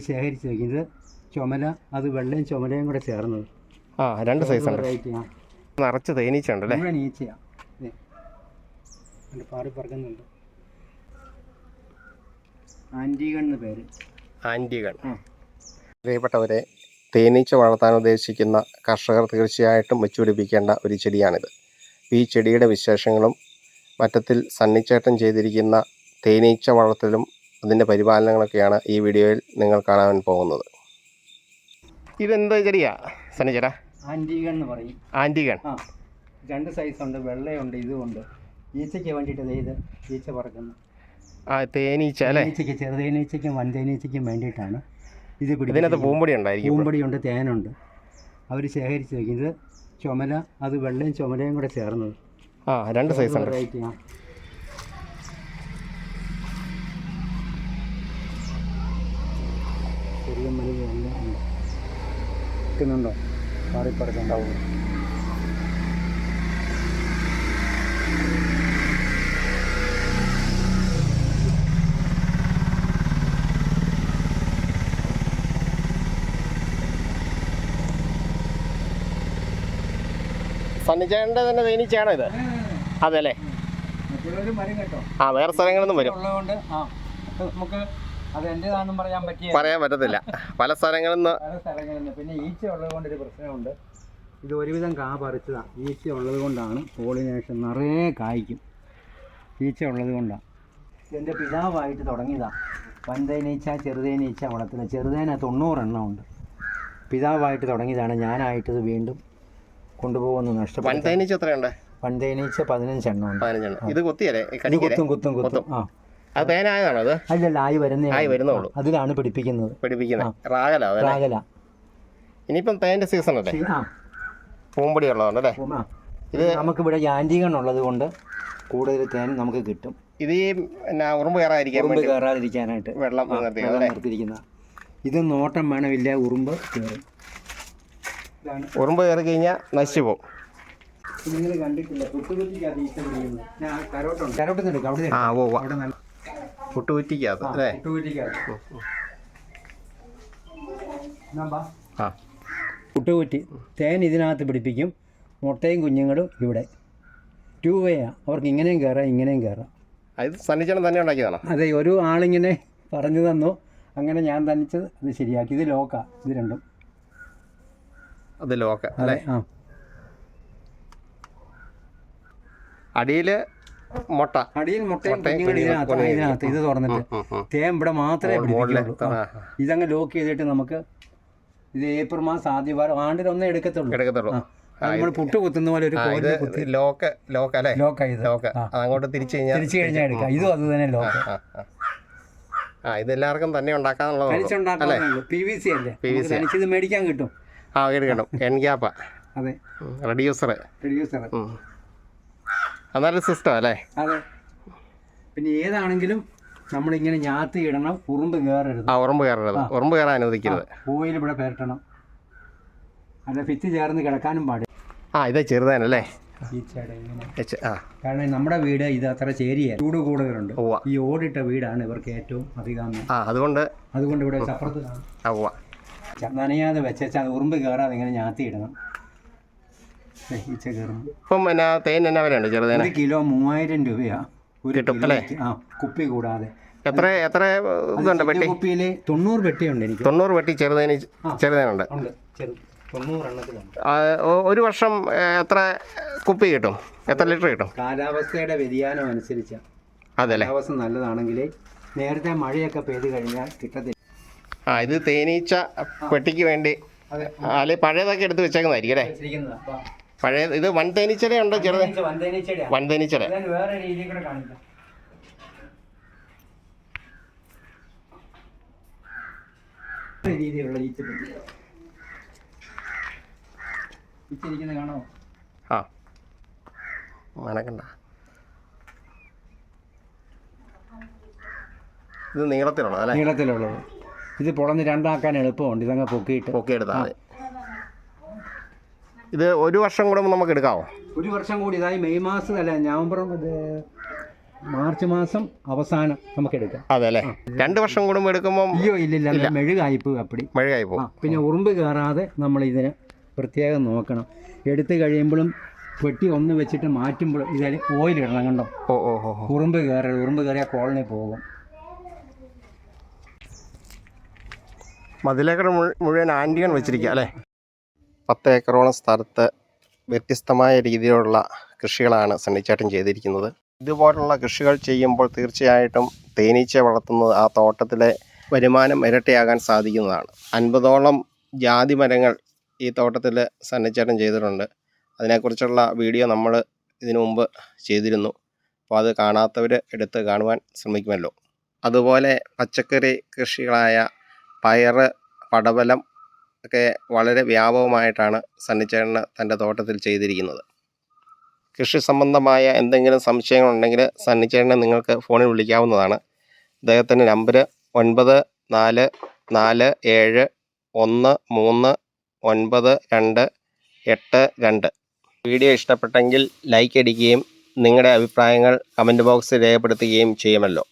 ശേഖരിച്ച് വെക്കുന്നത് ചുമല അത് വെള്ളയും ചുമലയും കൂടെ ചേർന്നത്. ആ രണ്ട് സൈസ് ഉണ്ട് നിറച്ച് തേനീച്ച അല്ലേ? മുഴുവൻ ഈച്ചയാ. പാറി പറക്കുന്നുണ്ട്. ആന്റീഗൺ എന്ന് പേര്. പ്രിയപ്പെട്ടവരെ തേനീച്ച വളർത്താൻ ഉദ്ദേശിക്കുന്ന കർഷകർ തീർച്ചയായിട്ടും വെച്ചുപിടിപ്പിക്കേണ്ട ഒരു ചെടിയാണിത്. ഈ ചെടിയുടെ വിശേഷങ്ങളും മറ്റത്തിൽ സണ്ണിച്ചേട്ടൻ ചെയ്തിരിക്കുന്ന തേനീച്ച വളർത്തലും അതിന്റെ പരിപാലനങ്ങളൊക്കെയാണ് ഈ വീഡിയോയിൽ നിങ്ങൾ കാണാൻ പോകുന്നത്. ഇതെന്ത് ചെടിയാ? സനിചേട്ടാ ആന്റീഗൺ എന്ന് പറയും. ആന്റിഗൺ ആ രണ്ട് സൈസ് ഉണ്ട് വെള്ളയുണ്ട് ഇതുമുണ്ട്. ഈച്ചയ്ക്ക് വേണ്ടിയിട്ട് ഇത് ഈച്ച പറക്കുന്നു. ആ തേനീച്ച അല്ലേ? ഈച്ചയ്ക്ക് ചെറുതേനീച്ചയ്ക്കും വൻതേനീച്ചയ്ക്കും വേണ്ടിയിട്ടാണ് ഇത് ഇതിനകത്ത്. പൂമ്പൊടി ഉണ്ടായിരിക്കും പൂമ്പടിയുണ്ട് തേനുണ്ട്. അവർ ശേഖരിച്ച് വയ്ക്കുന്നത് ചുമല അത് വെള്ളയും ചുമലയും കൂടെ ചേർന്നത്. ആ രണ്ട് സൈസ് ഉണ്ട്. നിൽക്കുന്നുണ്ടോ പാറിപ്പറക്കുണ്ടാവും സണ്ണിച്ചേട്ടന്റെ തന്നെ തേനീച്ചയാണോ ഇത് അതെ അല്ലേ ആ വേറെ സ്ഥലങ്ങളിൽ നിന്നും വരും ഉള്ളതുകൊണ്ട് ആ നമുക്ക് പറയാൻ പറ്റത്തില്ല. പല സ്ഥലങ്ങളിൽ നിന്ന് പിന്നെ ഈച്ച ഉള്ളത് ഒരു പ്രശ്നമുണ്ട്. ഇത് ഒരുവിധം കാ പറിച്ചതാണ് ഈച്ച ഉള്ളത് കൊണ്ടാണ് പോളിനേഷൻ നിറയെ കായ്ക്കും. ഈച്ച ഉള്ളത് കൊണ്ടാണ് എന്റെ പിതാവായിട്ട് തുടങ്ങിയതാണ് വൻതേനീച്ച ചെറുതേനീച്ച വളർത്തുന്നത് ചെറുതേന തൊണ്ണൂറെണ്ണം ഉണ്ട്. പിതാവായിട്ട് തുടങ്ങിയതാണ് ഞാനായിട്ടത് ഇത് വീണ്ടും കൊണ്ടുപോകുന്നു നഷ്ടപ്പെട്ടു വൻതേനീച്ച എത്രയുണ്ട്? വൻതേനീച്ച പതിനഞ്ചെണ്ണം ഉണ്ട്. ഇത് കുത്തിയല്ലേ? കുത്തും കുത്തും. കുത്തും. ആ. അത് തേനായതാണോ അത്? അല്ലല്ല ആയി വരുന്നേ ആയി വരുന്നുള്ളൂ. അതിലാണ് പിടിപ്പിക്കുന്നത്. പിടിപ്പിക്കുന്നത്. റാഗല രാഗല ഇനിയിപ്പം തേന്റെ സീസൺ അല്ലേ? പൂമ്പടി ഉള്ളതുകൊണ്ട് അല്ലേ? ഇവിടെ. ഇത് നമുക്കിവിടെ യാന്റികൺ ഉള്ളത് കൊണ്ട് കൂടുതൽ തേൻ നമുക്ക് കിട്ടും. ഇത് ഈ ഉറുമ്പ് കയറാതിരിക്കാൻ ഉറുമ്പ് കയറാതിരിക്കാനായിട്ട്. വെള്ളം നിർത്തിയിരിക്കുന്ന ഇത് നോട്ടം വേണമില്ല ഉറുമ്പ് കയറും. ഉറുമ്പ് കയറി കഴിഞ്ഞാൽ നശിച്ചു പോകും നിങ്ങൾ കണ്ടിട്ടില്ല? കരോട്ടുണ്ട് കരോട്ടൊന്നും എടുക്കാം. അവിടെ ആ ഓ ഓ. അവിടെ നല്ല പുട്ടുകുറ്റിക്കകത്ത് അല്ലേ. ആ. പുട്ടുകുറ്റി തേൻ ഇതിനകത്ത് പിടിപ്പിക്കും. മുട്ടയും കുഞ്ഞുങ്ങളും ഇവിടെ. ടൂ അവർക്ക് ഇങ്ങനെയും കയറാം ഇങ്ങനെയും കയറാം അത് തന്നെ ഉണ്ടാക്കിയതാണോ. അതെ ഒരു ആളിങ്ങനെ പറഞ്ഞു തന്നു. അങ്ങനെ ഞാൻ തനിച്ചത് അത് ശരിയാക്കി. ഇത് ലോക്ക ഇത് രണ്ടും. അത് ലോക്ക അല്ലേ? ആ. അടിയിൽ മുട്ട. അടിയിൽ മുട്ടയും ഇതിനകത്ത് ഇത് തുറന്നിട്ട്. തേൻ ഇവിടെ മാത്രമേ ഇതങ്ങ് ലോക്ക് ചെയ്തിട്ട് നമുക്ക് ഇത് ഏപ്രിൽ മാസം ആദ്യ വാരം ആണ്ടിൽ ഒന്നേ എടുക്കത്തുള്ളൂ. എടുക്കത്തുള്ളൂ. നമ്മൾ പുട്ട് കുത്തുന്ന പോലെ ഒരു ഇത് ലോക്ക് ലോക്ക് അല്ലേ? ലോക്ക് ഇത്. ലോക്ക്. അങ്ങോട്ട് തിരിച്ചു കഴിഞ്ഞാൽ തിരിച്ചു കഴിഞ്ഞാൽ എടുക്കാം. ഇതും അത് തന്നെ ലോക്ക്. ആ, ഇത് എല്ലാവർക്കും തന്നെ ഉണ്ടാക്കാന്നുള്ളതാണ് പി വി സി അല്ലേ? നമുക്ക് തനിച്ചിത് മേടിക്കാൻ കിട്ടും. ആ കിട്ടും എൻ ഗ്യാപ്പാ അതെ. റെഡ്യൂസർ റെഡ്യൂസർ അന്നൊരു സിസ്റ്റം അല്ലേ? അതെ. പിന്നെ ഏതാണെങ്കിലും നമ്മളിങ്ങനെ ഞാത്തി ഇടണം ഉറുമ്പ് കയറരുത്. ആ ഉറുമ്പ് കയറരുത്. ഉറുമ്പ് കയറാൻ അനുവദിക്കരുത്. പൂയിൽ ഇവിടെ പെരട്ടണം. അല്ല ഭിത്തി ചേർന്ന് കിടക്കാനും പാടില്ല ആ ഇതാ ചെറുതാനല്ലേ ആ. കാരണം നമ്മുടെ വീട് ഇത് അത്ര ചേരിയ ചൂട് കൂടുതലുണ്ട്. ഈ ഓടിട്ട വീടാണ് ഇവർക്ക് ഏറ്റവും അധികം ആ അതുകൊണ്ട് അതുകൊണ്ട് ഇവിടെ ചപ്പുറത്ത് കാണും. നനയാതെ വെച്ചാൽ ഉറുമ്പ് കയറാതെ ഇങ്ങനെ ഞാത്തി ഇടണം. ഈച്ച കയറുന്നു ഇപ്പം എന്നാ തേൻ എന്നാ വിലയുണ്ട് ചെറുതേന? ഒരു കിലോ മൂവായിരം രൂപയാ. ഒരു കിട്ടും, അല്ലേ? കിലോയ്ക്ക്. ആ കുപ്പി കൂടാതെ. എത്ര എത്ര ഇതുണ്ട് പെട്ടി? കുപ്പിയിൽ തൊണ്ണൂറ് പെട്ടിയുണ്ട് എനിക്ക്. തൊണ്ണൂറ് പെട്ടി ചെറുതേന് ചെറുതേനുണ്ട്? ഉണ്ട്. ചെറു തൊണ്ണൂറെണ്ണത്തിലുണ്ട്. ആ, ഒ- ഒരു വർഷം ഏ, എത്ര കുപ്പി കിട്ടും? എത്ര ലിറ്റർ കിട്ടും? കാലാവസ്ഥയുടെ വ്യതിയാനം അനുസരിച്ച് അതെ അല്ലേ കാലാവസ്ഥ നല്ലതാണെങ്കിൽ നേരത്തെ മഴയൊക്കെ പെയ്ത് കഴിഞ്ഞാൽ കിട്ടത്തില്ല. ആ ഇത് തേനീച്ച പെട്ടിക്ക് വേണ്ടി അതെ. അല്ലെ പഴയതൊക്കെ എടുത്ത് വെച്ചേക്കുന്നതായിരിക്കും അല്ലേ? വെച്ചിരിക്കുന്നതാ. വാ. പഴയ ഇത് വൻ തേനീച്ചയുടെ ഉണ്ട് ചെറുത്? വൻതേനീച്ച, വൻതേനീച്ചയുടെയാ. വൻ തേനീച്ചയുടെ ഞാൻ വേറെ രീതിയിൽ കൂടെ കാണിക്കാം. രീതിയിലുള്ള ഈച്ചപ്പെട്ടി ഈച്ചിരിക്കുന്നത് കാണോ ആ. മണക്കണ്ട ഇത് നീളത്തിലുള്ളത് അല്ലേ? നീളത്തിലുള്ളത്. ഇത് പൊളന്ന് രണ്ടാക്കാൻ എളുപ്പമുണ്ട്. ഇതങ്ങ് പൊക്കിയിട്ട്. പൊക്കിയെടുത്താൽ ഇത് ഒരു വർഷം കൂടെ നമുക്ക് എടുക്കാമോ ഒരു വർഷം കൂടി ഇതായി മെയ് മാസം അല്ല നവംബർ മാർച്ച് മാസം അവസാനം നമുക്ക് എടുക്കാം. അതെ അല്ലേ? രണ്ട് വർഷം കൂടുമ്പോൾ എടുക്കുമ്പോൾ അയ്യോ ഇല്ലില്ല ഇല്ല മെഴുകായ്പ് അപ്പടി. മെഴുകായ്പ് പിന്നെ ഉറുമ്പ് കയറാതെ നമ്മൾ ഇതിനെ പ്രത്യേകം നോക്കണം. എടുത്ത് കഴിയുമ്പോഴും പെട്ടി ഒന്ന് വെച്ചിട്ട് മാറ്റുമ്പോഴും ഇതിൽ ഓയിൽ ഇടണം കണ്ടോ? ഓ ഓ ഓ. ഉറുമ്പ് കയറരുത് ഉറുമ്പ് കയറിയാൽ കോളനി പോകും. മതിലേക്കട മുഴു- മുഴുവൻ ആന്റിയാണ് വെച്ചിരിക്കുക അല്ലേ? പത്ത് ഏക്കറോളം സ്ഥലത്ത് വ്യത്യസ്തമായ രീതിയിലുള്ള കൃഷികളാണ് സണ്ണിച്ചേട്ടൻ ചെയ്തിരിക്കുന്നത്. ഇതുപോലുള്ള കൃഷികൾ ചെയ്യുമ്പോൾ തീർച്ചയായിട്ടും തേനീച്ച വളർത്തുന്നത് ആ തോട്ടത്തിലെ വരുമാനം ഇരട്ടിയാകാൻ സാധിക്കുന്നതാണ്. അൻപതോളം ജാതി മരങ്ങൾ ഈ തോട്ടത്തിൽ സണ്ണിച്ചേട്ടൻ ചെയ്തിട്ടുണ്ട്. അതിനെക്കുറിച്ചുള്ള വീഡിയോ നമ്മൾ ഇതിനു മുമ്പ് ചെയ്തിരുന്നു. അപ്പോൾ അത് കാണാത്തവർ എടുത്ത് കാണുവാൻ ശ്രമിക്കുമല്ലോ. അതുപോലെ പച്ചക്കറി കൃഷികളായ പയർ പടവലം ഒക്കെ വളരെ വ്യാപകമായിട്ടാണ് സണ്ണിച്ചേട്ടന് തന്റെ തോട്ടത്തിൽ ചെയ്തിരിക്കുന്നത്. കൃഷി സംബന്ധമായ എന്തെങ്കിലും സംശയങ്ങളുണ്ടെങ്കിൽ സണ്ണിച്ചേട്ടനെ നിങ്ങൾക്ക് ഫോണിൽ വിളിക്കാവുന്നതാണ്. അദ്ദേഹത്തിന്റെ നമ്പർ ഒൻപത് നാല് നാല് ഏഴ് ഒന്ന് മൂന്ന് ഒൻപത് രണ്ട് എട്ട് രണ്ട്. വീഡിയോ ഇഷ്ടപ്പെട്ടെങ്കിൽ ലൈക്ക് അടിക്കുകയും നിങ്ങളുടെ അഭിപ്രായങ്ങൾ കമന്റ് ബോക്സിൽ രേഖപ്പെടുത്തുകയും ചെയ്യുമല്ലോ.